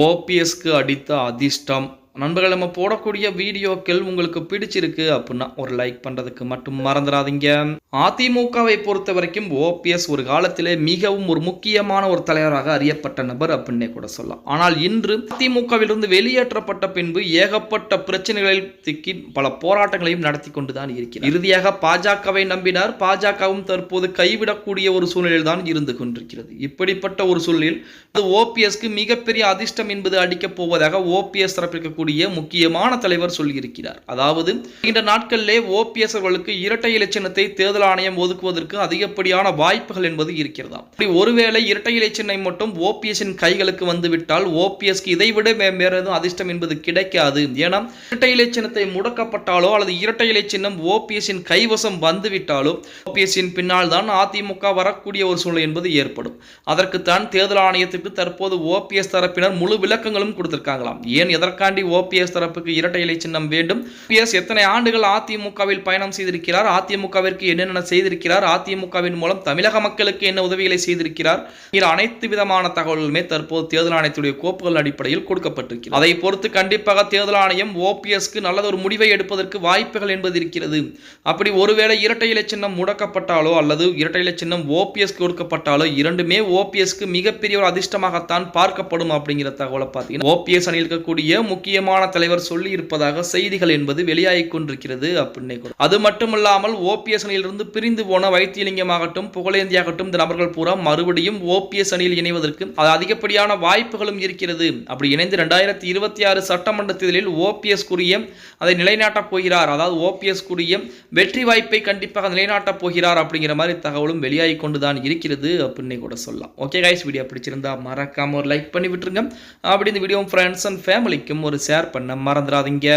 ஓபிஎஸ்க்கு அடித்த அதிர்ஷ்டம் நண்பர்கள் நம்ம போடக்கூடிய வீடியோக்கள் உங்களுக்கு பிடிச்சிருக்கு அப்படின்னா ஒரு லைக் பண்ணுறதுக்கு மட்டும் மறந்துடாதீங்க. அதிமுகவை பொறுத்த வரைக்கும் ஓபிஎஸ் ஒரு காலத்திலே மிகவும் ஒரு முக்கியமான ஒரு தலைவராக அறியப்பட்ட நபர் அப்படின்னே கூட சொல்லலாம். ஆனால் இன்று அதிமுகவிலிருந்து வெளியேற்றப்பட்ட பின்பு ஏகப்பட்ட பிரச்சனைகளில் சிக்கி பல போராட்டங்களையும் நடத்தி கொண்டு தான் இருக்கிறார். இறுதியாக பாஜகவை நம்பினார். பாஜகவும் தற்போது கைவிடக்கூடிய ஒரு சூழ்நிலையில் தான் இருந்து கொண்டிருக்கிறது. இப்படிப்பட்ட ஒரு சூழலில் அது ஓபிஎஸ்க்கு மிகப்பெரிய அதிர்ஷ்டம் என்பது அடிக்கப் போவதாக ஓபிஎஸ் தரப்பிற்கு தரப்பிற்கக்கூடிய முக்கியமான தலைவர் சொல்லியிருக்கிறார். அதாவது இந்த நாட்களிலே ஓபிஎஸ் அவர்களுக்கு இரட்டை இலச்சினத்தை தேர்தல் ஆணையம் ஒதுக்குவதற்கு அதிகப்படியான வாய்ப்புகள் என்பது இருக்கிறதா அப்படி ஒருவேளை இரட்டை இலச்சினை மட்டும் ஓபிஎஸ்ஸின் கைகளுக்கு வந்துவிட்டால் ஓபிஎஸ்க்கு இதைவிட வே- வேற எதுவும் அதிர்ஷ்டம் என்பது கிடைக்காது. ஏன்னா இரட்டை இலச்சினத்தை முடக்கப்பட்டாலோ அல்லது இரட்டை இலை சின்னம் ஓபிஎஸ்ஸின் கைவசம் வந்துவிட்டாலோ ஓபிஎஸ்ஸின் பின்னால் தான் அதிமுக வரக்கூடிய ஒரு சூழல் என்பது ஏற்படும். அதற்குத்தான் தேர்தல் ஆணையத்திற்கு தற்போது ஓபிஎஸ் தரப்பினர் முழு விளக்கங்களும் கொடுத்திருக்காங்களாம். ஏன் எதற்காண்டி ஓ ஓபிஎஸ் தரப்புக்கு இரட்டை இலை சின்னம் வேண்டும். ஓபிஎஸ் எத்தனை ஆண்டுகள் அதிமுகவில் பயணம் செய்திருக்கிறார்? அதிமுகவிற்கு என்னென்ன செய்திருக்கிறார்? அதிமுகவின் மூலம் தமிழக மக்களுக்கு என்ன உதவிகளை செய்திருக்கிறார்? இதில் அனைத்து விதமான தகவல்களுமே தற்போது தேர்தல் ஆணையத்துடைய கோப்புகள் அடிப்படையில் கொடுக்கப்பட்டிருக்கிறது. அதை பொறுத்து கண்டிப்பாக தேர்தல் ஆணையம் ஓபிஎஸ்க்கு நல்லது ஒரு முடிவை எடுப்பதற்கு வாய்ப்புகள் என்பது இருக்கிறது. அப்படி ஒருவேளை இரட்டை இலை சின்னம் முடக்கப்பட்டாலோ அல்லது இரட்டை இலை சின்னம் ஓபிஎஸ்க்கு கொடுக்கப்பட்டாலோ இரண்டுமே ஓபிஎஸ்க்கு மிகப்பெரிய ஒரு அதிர்ஷ்டமாகத்தான் பார்க்கப்படும் அப்படிங்கிற தகவலை பார்த்தீங்கன்னா ஓபிஎஸ் அணியில் இருக்கக்கூடிய முக்கிய முக்கியமான தலைவர் சொல்லி இருப்பதாக செய்திகள் என்பது வெளியாகி கொண்டிருக்கிறது அப்படின்னு அது மட்டுமல்லாமல் ஓபிஎஸ் அணியிலிருந்து பிரிந்து போன வைத்தியலிங்கமாகட்டும் புகழேந்தியாகட்டும் இந்த நபர்கள் பூரா மறுபடியும் ஓபிஎஸ் அணியில் இணைவதற்கு அது அதிகப்படியான வாய்ப்புகளும் இருக்கிறது. அப்படி இணைந்து ரெண்டாயிரத்தி இருபத்தி ஆறு சட்டமன்ற தேர்தலில் ஓபிஎஸ் குரிய அதை நிலைநாட்டப் போகிறார். அதாவது ஓபிஎஸ் குரிய வெற்றி வாய்ப்பை கண்டிப்பாக நிலைநாட்டப் போகிறார் அப்படிங்கிற மாதிரி தகவலும் வெளியாகி கொண்டுதான் இருக்கிறது அப்படின்னு கூட சொல்லலாம். ஓகே கைஸ் வீடியோ பிடிச்சிருந்தா மறக்காம ஒரு லைக் பண்ணி விட்டுருங்க. அப்படி இந்த வீடியோ ஃப்ரெண்ட்ஸ் அண்ட் ஃபேமிலிக்கும் ஒரு ஷேர் பண்ண மறந்துடாதீங்க.